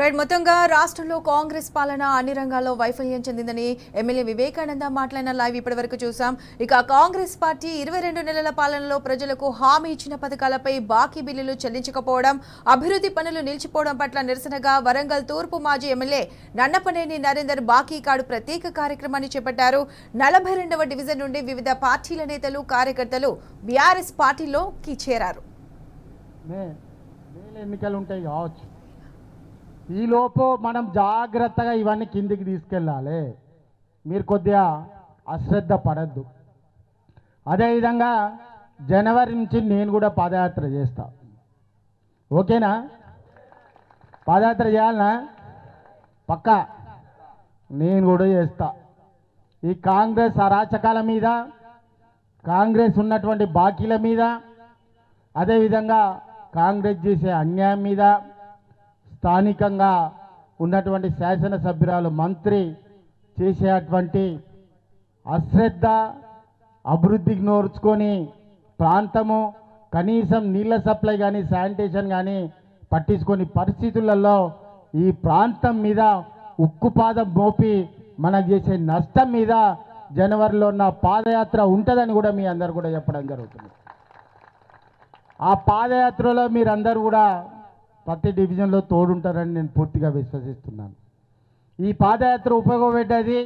Right మొత్తంగా రాష్ట్రంలో కాంగ్రెస్ పాలన అన్ని రంగాల్లో వైఫల్యం చెందిందని ఎమ్మెల్యే వివేకానంద మాట్లాడిన లైవ్ ఇప్పటివరకు చూసాం. ఇక కాంగ్రెస్ పార్టీ ఇరవై రెండు నెలల పాలనలో ప్రజలకు హామీ ఇచ్చిన పథకాలపై బాకీ బిల్లులు చెల్లించకపోవడం అభివృద్ధి పనులు నిలిచిపోవడం పట్ల నిరసనగా వరంగల్ తూర్పు మాజీ ఎమ్మెల్యే నన్నపనేని నరేందర్ బాకీ కార్డు ప్రత్యేక కార్యక్రమాన్ని చేపట్టారు. నలభై రెండవ డివిజన్ నుండి వివిధ పార్టీల నేతలు కార్యకర్తలు బీఆర్ఎస్ పార్టీలోకి చేరారు. ఎన్నికలు ఉంటాయి కావచ్చు. ఈలోపు మనం జాగ్రత్తగా ఇవన్నీ కిందికి తీసుకెళ్ళాలి. మీరు కొద్దిగా అశ్రద్ధ పడద్దు. అదేవిధంగా జనవరి నుంచి నేను కూడా పాదయాత్ర చేస్తా. ఓకేనా? పాదయాత్ర చేయాలనా? పక్కా. నేను కూడా చేస్తా. ఈ కాంగ్రెస్ అరాచకాల మీద కాంగ్రెస్ ఉన్నటువంటి బాకీల మీద అదేవిధంగా కాంగ్రెస్ చేసే అన్యాయం మీద స్థానికంగా ఉన్నటువంటి శాసనసభ్యురాలు మంత్రి చేసేటువంటి అశ్రద్ధ అభివృద్ధికి నోర్చుకొని ప్రాంతము కనీసం నీళ్ళ సప్లై కానీ శానిటేషన్ కానీ పట్టించుకొని పరిస్థితులలో ఈ ప్రాంతం మీద ఉక్కుపాదం మోపి మనకు చేసే నష్టం మీద జనవరిలో నా పాదయాత్ర ఉంటుందని కూడా మీ అందరు కూడా చెప్పడం జరుగుతుంది. ఆ పాదయాత్రలో మీరందరూ కూడా ప్రతి డివిజన్లో తోడుంటారని నేను పూర్తిగా విశ్వసిస్తున్నాను. ఈ పాదయాత్ర ఉపయోగపెట్టేది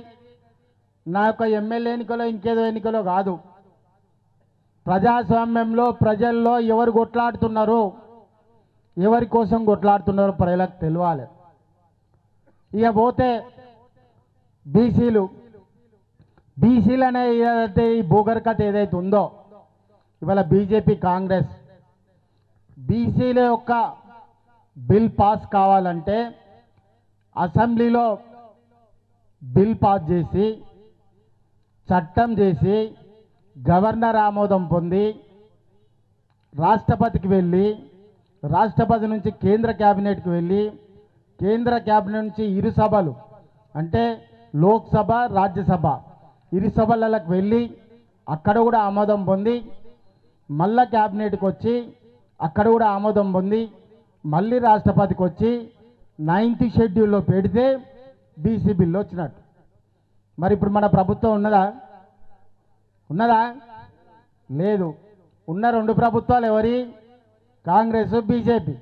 నా యొక్క ఎమ్మెల్యే ఎన్నికలో ఇంకేదో ఎన్నికలో కాదు. ప్రజాస్వామ్యంలో ప్రజల్లో ఎవరు కొట్లాడుతున్నారో ఎవరి కోసం కొట్లాడుతున్నారో ప్రజలకు తెలియాలి ఇక పోతే బీసీలు బీసీలు అనే ఏదైతే ఈ భూగర్కత ఏదైతే ఉందో ఇవాళ బీజేపీ కాంగ్రెస్ బీసీల యొక్క బిల్ పాస్ కావాలంటే అసెంబ్లీలో బిల్ పాస్ చేసి చట్టం చేసి గవర్నర్ ఆమోదం పొంది రాష్ట్రపతికి వెళ్ళి రాష్ట్రపతి నుంచి కేంద్ర క్యాబినెట్కి వెళ్ళి కేంద్ర క్యాబినెట్ నుంచి ఇరు సభలు అంటే లోక్సభ రాజ్యసభ ఇరు సభలకు వెళ్ళి అక్కడ కూడా ఆమోదం పొంది మళ్ళా క్యాబినెట్కి వచ్చి అక్కడ కూడా ఆమోదం పొంది మళ్ళీ రాష్ట్రపతికి వచ్చి నైన్త్ షెడ్యూల్లో పెడితే బీసీ బిల్లు వచ్చినట్టు. మరి ఇప్పుడు మన ప్రభుత్వం ఉన్నదా? ఉన్నదా? లేదు. ఉన్న రెండు ప్రభుత్వాలు ఎవరి? కాంగ్రెస్ బీజేపీ.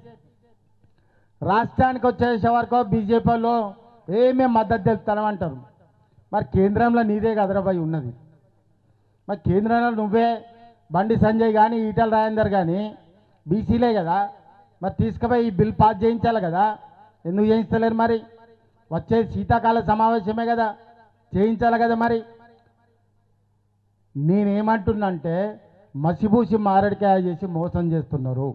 రాష్ట్రానికి వచ్చేసే వరకు బీజేపీలో ఏమేమి మద్దతు తెలుపుతామంటారు మరి కేంద్రంలో నీదే కదరాబాయి ఉన్నది. మరి కేంద్రంలో నువ్వే బండి సంజయ్ కానీ ఈటల రాజేందర్ కానీ బీసీలే కదా. మరి తీసుకుపోయి ఈ బిల్ పాస్ చేయించాలి కదా. ఎందుకు చేయించలేరు మరి? వచ్చే శీతాకాల సమావేశమే కదా. చేయించాలి కదా మరి. నేనేమంటున్నంటే మసిబూసి మారడికాయ చేసి మోసం చేస్తున్నారు.